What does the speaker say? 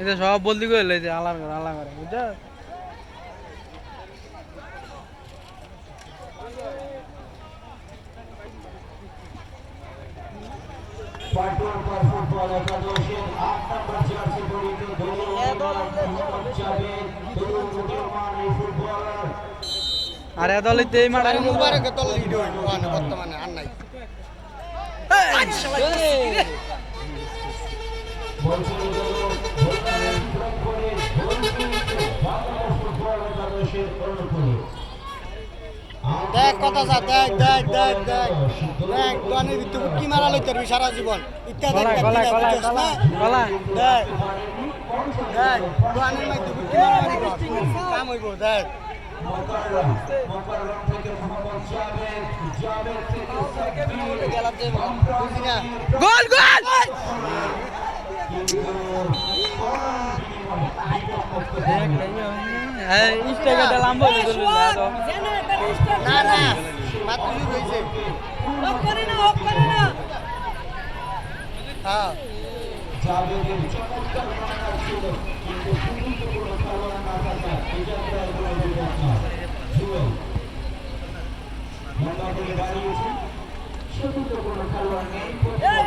এটা সব বলতে গেলে যে আলাম করে আলাম করে বুঝছ ফুটবল আর এ দলে এই মাঠে মুবারকের দল লিড ওখানে বর্তমানে আর নাই। দেখ কত যা দেখ দেখ দেখ দেখ। দেখ দোয়ানের ভিতরে কি মারা লইতে পারবি সারা জীবন? ইত্যা দেখ গলায় গলায় গলায় বুঝছস না? গলায় দেখ দেখ দোয়ানের মধ্যে কি মারা মারি কর। কাম হইব দেখ। না গোল! গোল না হ্যাঁ। চমৎকার লম্বা